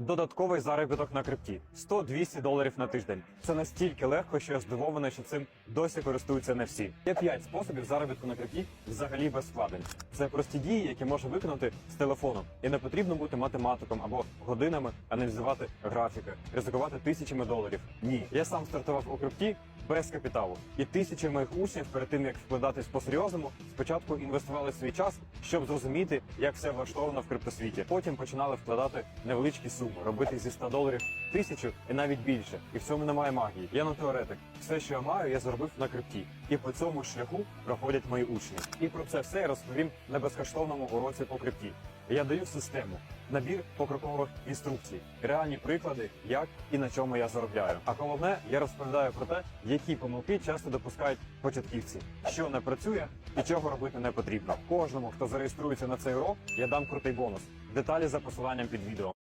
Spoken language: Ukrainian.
Додатковий заробіток на крипті 100-200 доларів на тиждень. Це настільки легко, що я здивований, що цим досі користуються не всі. Є 5 способів заробітку на крипті взагалі без вкладень. Це прості дії, які можна виконати з телефону, і не потрібно бути математиком або годинами аналізувати графіки, ризикувати тисячами доларів. Ні, я сам стартував у крипті без капіталу, і тисячі моїх учнів перед тим як вкладатись по-серйозному, спочатку інвестували свій час, щоб зрозуміти, як все влаштовано в криптосвіті. Потім починали вкладати невеличкі суми, робити зі 100 доларів тисячу і навіть більше. І в цьому немає магії. Я не теоретик. Все, що я маю, я заробив на крипті. І по цьому шляху проходять мої учні. І про це все я розповім на безкоштовному уроці по крипті. Я даю систему, набір покрокових інструкцій, реальні приклади, як і на чому я заробляю. А головне, я розповідаю про те, які помилки часто допускають початківці, що не працює і чого робити не потрібно. Кожному, хто зареєструється на цей урок, я дам крутий бонус. Деталі за посиланням під відео.